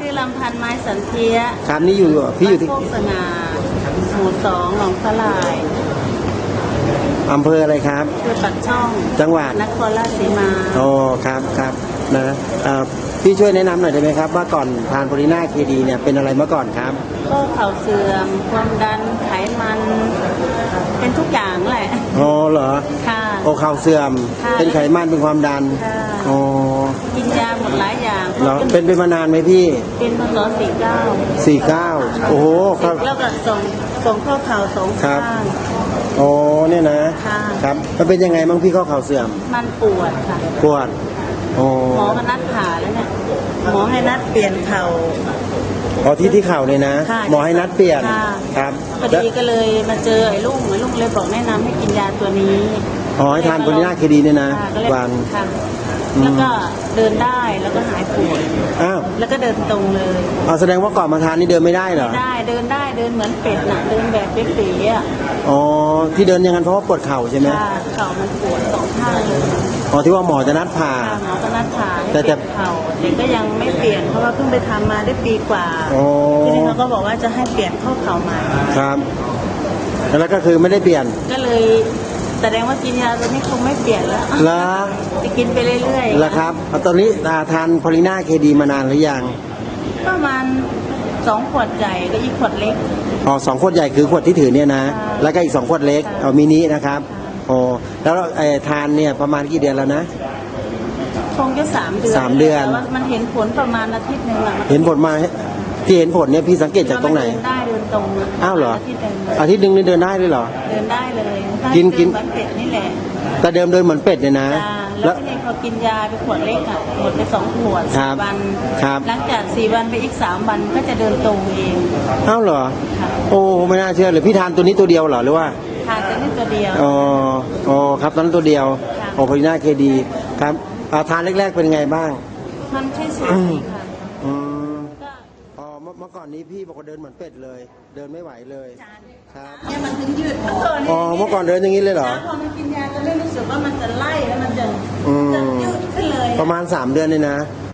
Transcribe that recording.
ชื่อลำพันธ์ไม้สันเทียครับนี่อยู่พี่อยู่ที่บ้านโคกสง่าหมู่สองหนองสลายอำเภออะไรครับคือปักช่อง จังหวัดนครราชสีมาโอ้ครับครับนะเอ่อพี่ช่วยแนะนำหน่อยได้ไหมครับ ว่าก่อนทานโพลิน่าเคดีเนี่ยเป็นอะไรมาก่อนครับก็เข่าเสื่อมความดันไขมัน เป็นทุกอย่างแหละอ๋อเหรอค่ะโอเข่าเสื่อม ค่ะ เป็นไขมันเป็นความดันค่ะอ๋อกินยาหมดหลายอย่างเหรอเป็นเป็นมานานไหมพี่เป็นพศสี่เก้าสี่เก้าโอ้โหครับ แล้วก็ส่งส่งข้อเข่าสองครัข้าบ ง อ๋อเนี่ยนะค่ะ ครับมันเป็นยังไงบ้างพี่ข้อเข่าเสื่อมมันปวดค่ะ ปวดอ๋อหมอมานัดผ่าแล้วเนี่ยหมอให้นัดเปลี่ยนเข่า อ๋อที่ที่เข่าเนี่ยนะ ค่ะหมอให้นัดเปลี่ยนค่ะ ครับพอดีก็เลยมาเจอไอ้ลุงไอ้ลุงเลยบอกแนะนำให้กินยาตัวนี้ อ๋อให้ทานโพลิน่าเคดีเนี่ยนะค่ะก็เลยวันค่ะอืมแล้วก็เดินได้แล้วก็หายปวดอ้าวแล้วก็เดินตรงเลยเอาแสดงว่าก่อนมาทานนี่เดินไม่ได้เหรอไม่ได้เดินได้เดินเหมือนเป็ดน่ะเดินแบบเป๋ๆอะอ๋อที่เดินอย่างนั้นเพราะว่าปวดเข่าใช่ไหมค่ะเข่ามันปวดสองข้างเลยอ๋อที่ว่าหมอจะนัดผ่า ค่ะหมอก็นัดผ่าให้แต่เปลี่ยนแต่เข่าแต่ก็ยังไม่เปลี่ยนเพราะว่าเพิ่งไปทำมาได้ปีกว่าอ๋อทีนี้เขาก็บอกว่าจะให้เปลี่ยนข้อเข่าใหม่ ครับ แล้วก็คือไม่ได้เปลี่ยนก็เลย แสดงว่ากินยาตัวนี้คงไม่เปลี่ยนแล้วแล้วจะกินไปเรื่อยๆแล้วครับเอาตอนนี้อ่าทานโพลิน่าเคดีมานานหรือยัง ประมาณสองขวดใหญ่ก็อีกขวดเล็ก อ๋อสองขวดใหญ่คือขวดที่ถือเนี่ยนะค่ะแล้วก็อีกสองขวดเล็กค่ะเอามินินะครับค่ะอ๋อแล้วเอ่อทานเนี่ยประมาณกี่เดือนแล้วนะคงจะสามเดือนสามเดือนแต่ว่ามันเห็นผลประมาณอาทิตย์หนึ่งอะเห็นผลมาที่เห็นผลเนี่ยพี่สังเกตจากตรงไหนเดินได้เดิ นตรงอ้าวเหรออาทิตย์หนึ่งอาทิตย์หนึ่งนี่เดินได้ด้วยเหรอ เดินได้เลยถ้ากินกินเดิเหมือนเป็ดนี่แหละแต่เดิมเดินเหมือนเป็ดเนี่ยนะ จ้าแล้วทีนี้พอกินยาไปขวดเล็กอะหมดไปสองขวดครัสี่บวัน ครับ หลังจากสี่วันไปอีกสามวันก็จะเดินตรงเองอ้าวเหรอ ค่ะโอ้ไม่น่าเชื่อเลยพี่ทานตัวนี้ตัวเดียวเหรอหรือว่าทานแต่นี่ตัวเดียว อ๋ออ๋อครับตอนนั้นตัวเดียวค่ะ โอโพลิน่าเคดีครับอ่าทานแรกๆเป็นไงบ้างมันใช่สูตรนี้ค่ะ อืมก็อ๋อเมื่อเมื่อก่อนนี้พี่บอกว่าเดินเหมือนเป็ดเลย เดินไม่ไหวเลยครับเนี่ยมันถึงยืดเมื่อก่อนอ๋อเมื่อก่อนเดินอย่างนี้เลยเหรอนะพอมันกินยาจะไม่รู้สึกว่ามันจะไล่แล้วมันจะอืม จะยืดขึ้นเลย ประมาณ 3 เดือนเลยนะค